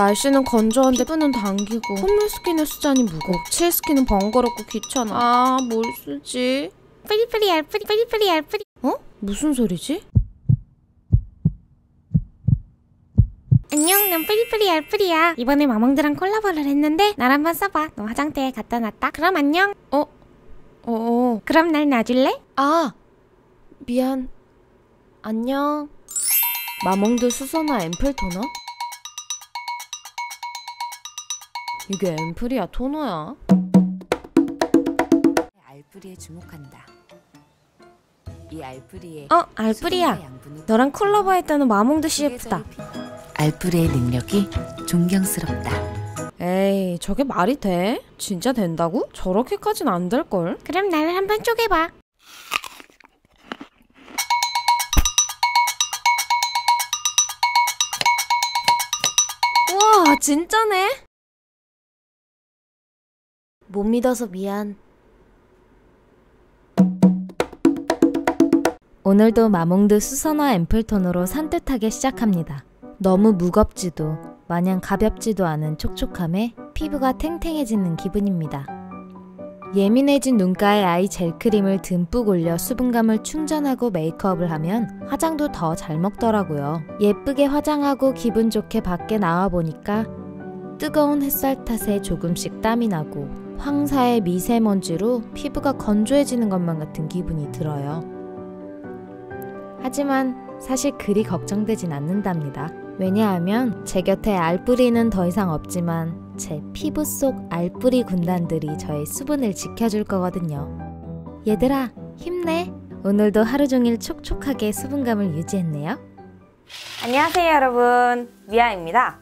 날씨는 건조한데 피부는 당기고 콧물 스킨을 쓰자니 무겁고 칠 스킨은 번거롭고 귀찮아 아 뭘 쓰지? 뿌리뿌리 알뿌리 뿌리뿌리 알뿌리 어? 무슨 소리지? 안녕 난 뿌리뿌리 알뿌리야 이번에 마몽드랑 콜라보를 했는데 날 한번 써봐 너 화장대에 갖다 놨다 그럼 안녕 어? 어... 그럼 날 놔줄래? 아! 미안 안녕 마몽드 수서나 앰플 토너? 이게 앰플이야 토너야? 알뿌리에 주목한다. 이 알뿌리의 어 알뿌리야 너랑 콜라보 했다는 마몽드 CF다 알뿌리의 능력이 존경스럽다. 에이 저게 말이 돼? 진짜 된다고? 저렇게까진 안 될걸? 그럼 나를 한번 쪼개봐 우와 진짜네? 못 믿어서 미안 오늘도 마몽드 수선화 앰플톤으로 산뜻하게 시작합니다. 너무 무겁지도 마냥 가볍지도 않은 촉촉함에 피부가 탱탱해지는 기분입니다. 예민해진 눈가에 아이 젤크림을 듬뿍 올려 수분감을 충전하고 메이크업을 하면 화장도 더 잘 먹더라고요. 예쁘게 화장하고 기분 좋게 밖에 나와 보니까 뜨거운 햇살 탓에 조금씩 땀이 나고 황사의 미세먼지로 피부가 건조해지는 것만 같은 기분이 들어요. 하지만 사실 그리 걱정되진 않는답니다. 왜냐하면 제 곁에 알뿌리는 더 이상 없지만 제 피부 속 알뿌리 군단들이 저의 수분을 지켜줄 거거든요. 얘들아, 힘내! 오늘도 하루 종일 촉촉하게 수분감을 유지했네요. 안녕하세요 여러분 미아입니다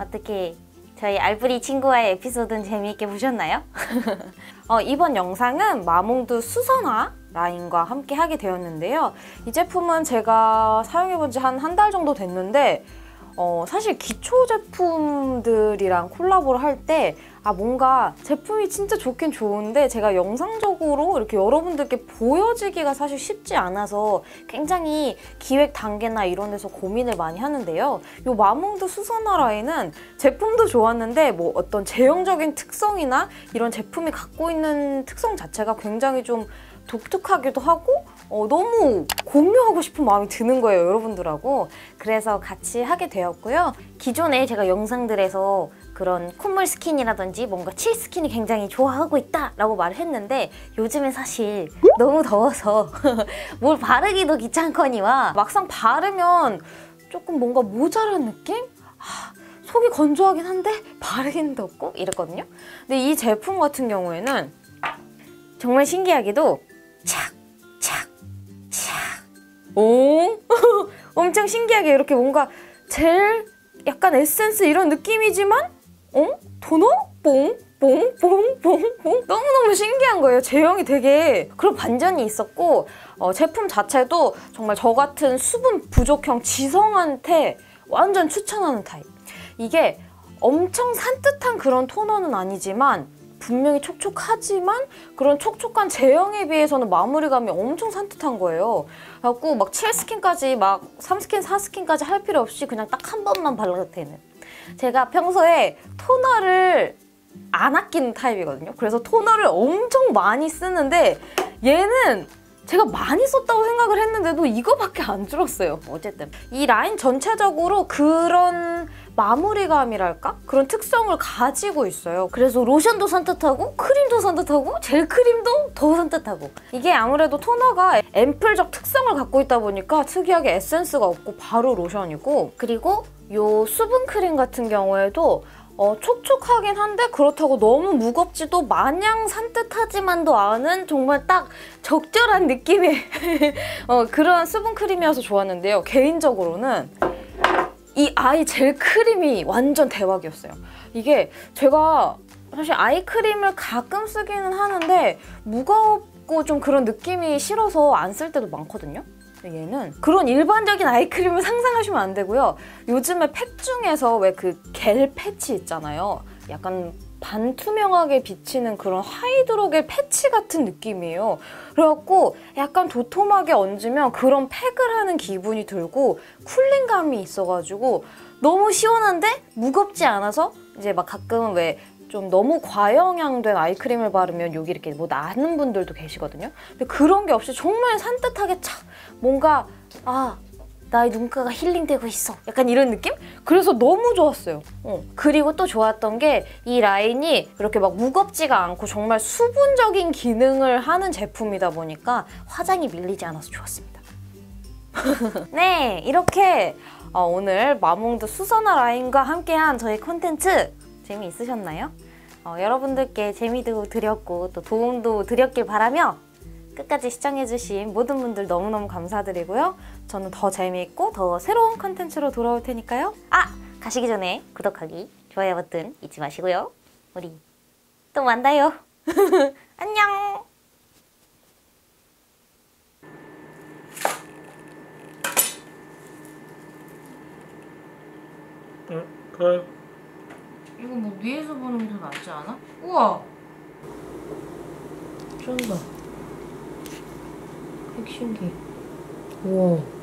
어떻게 저희 알뿌리 친구와의 에피소드는 재미있게 보셨나요? 어, 이번 영상은 마몽드 수선화 라인과 함께 하게 되었는데요 이 제품은 제가 사용해본 지 한 한 달 정도 됐는데 어, 사실 기초 제품들이랑 콜라보를 할 때 아 뭔가 제품이 진짜 좋긴 좋은데 제가 영상적으로 이렇게 여러분들께 보여지기가 사실 쉽지 않아서 굉장히 기획 단계나 이런 데서 고민을 많이 하는데요. 이 마몽드 수선화 라인은 제품도 좋았는데 뭐 어떤 제형적인 특성이나 이런 제품이 갖고 있는 특성 자체가 굉장히 좀 독특하기도 하고 어, 너무 공유하고 싶은 마음이 드는 거예요 여러분들하고 그래서 같이 하게 되었고요 기존에 제가 영상들에서 그런 콧물 스킨이라든지 뭔가 칠 스킨이 굉장히 좋아하고 있다 라고 말을 했는데 요즘엔 사실 너무 더워서 뭘 바르기도 귀찮거니와 막상 바르면 조금 뭔가 모자란 느낌? 아, 속이 건조하긴 한데 바르기는 덥고 이랬거든요 근데 이 제품 같은 경우에는 정말 신기하게도 착. 오, 엄청 신기하게 이렇게 뭔가 젤, 약간 에센스 이런 느낌이지만, 어? 토너? 뽕, 뽕, 뽕, 뽕, 뽕. 너무너무 신기한 거예요. 제형이 되게 그런 반전이 있었고, 어, 제품 자체도 정말 저 같은 수분 부족형 지성한테 완전 추천하는 타입. 이게 엄청 산뜻한 그런 토너는 아니지만 분명히 촉촉하지만 그런 촉촉한 제형에 비해서는 마무리감이 엄청 산뜻한 거예요. 그래갖고 막 7스킨까지 막 3스킨, 4스킨까지 할 필요 없이 그냥 딱 한 번만 발라도 되는. 제가 평소에 토너를 안 아끼는 타입이거든요. 그래서 토너를 엄청 많이 쓰는데 얘는 제가 많이 썼다고 생각을 했는데도 이거밖에 안 줄었어요. 어쨌든 이 라인 전체적으로 그런 마무리감이랄까? 그런 특성을 가지고 있어요. 그래서 로션도 산뜻하고 크림도 산뜻하고 젤 크림도 더 산뜻하고 이게 아무래도 토너가 앰플적 특성을 갖고 있다 보니까 특이하게 에센스가 없고 바로 로션이고 그리고 요 수분 크림 같은 경우에도 어, 촉촉하긴 한데 그렇다고 너무 무겁지도 마냥 산뜻하지만도 않은 정말 딱 적절한 느낌의 어, 그런 수분 크림이어서 좋았는데요. 개인적으로는 이 아이 젤 크림이 완전 대박이었어요. 이게 제가 사실 아이크림을 가끔 쓰기는 하는데 무겁고 좀 그런 느낌이 싫어서 안 쓸 때도 많거든요. 얘는 그런 일반적인 아이크림을 상상하시면 안 되고요. 요즘에 팩 중에서 왜 그 겔 패치 있잖아요. 약간 반투명하게 비치는 그런 하이드로겔 패치 같은 느낌이에요. 그래갖고 약간 도톰하게 얹으면 그런 팩을 하는 기분이 들고 쿨링감이 있어가지고 너무 시원한데 무겁지 않아서 이제 막 가끔은 왜 좀 너무 과영양된 아이크림을 바르면 여기 이렇게 뭐 나는 분들도 계시거든요. 근데 그런 게 없이 정말 산뜻하게 착 뭔가 아 나의 눈가가 힐링되고 있어. 약간 이런 느낌? 그래서 너무 좋았어요. 어. 그리고 또 좋았던 게 이 라인이 이렇게 막 무겁지가 않고 정말 수분적인 기능을 하는 제품이다 보니까 화장이 밀리지 않아서 좋았습니다. 네, 이렇게 어, 오늘 마몽드 수선화 라인과 함께한 저희 콘텐츠 재미있으셨나요? 어, 여러분들께 재미도 드렸고 또 도움도 드렸길 바라며 끝까지 시청해주신 모든 분들 너무너무 감사드리고요. 저는 더 재미있고 더 새로운 컨텐츠로 돌아올 테니까요. 아! 가시기 전에 구독하기, 좋아요 버튼 잊지 마시고요. 우리 또 만나요. 안녕! 응, 그래. 이거 뭐 위에서 보는 게 더 낫지 않아? 우와! 쩐다. 핵 신기. 우와.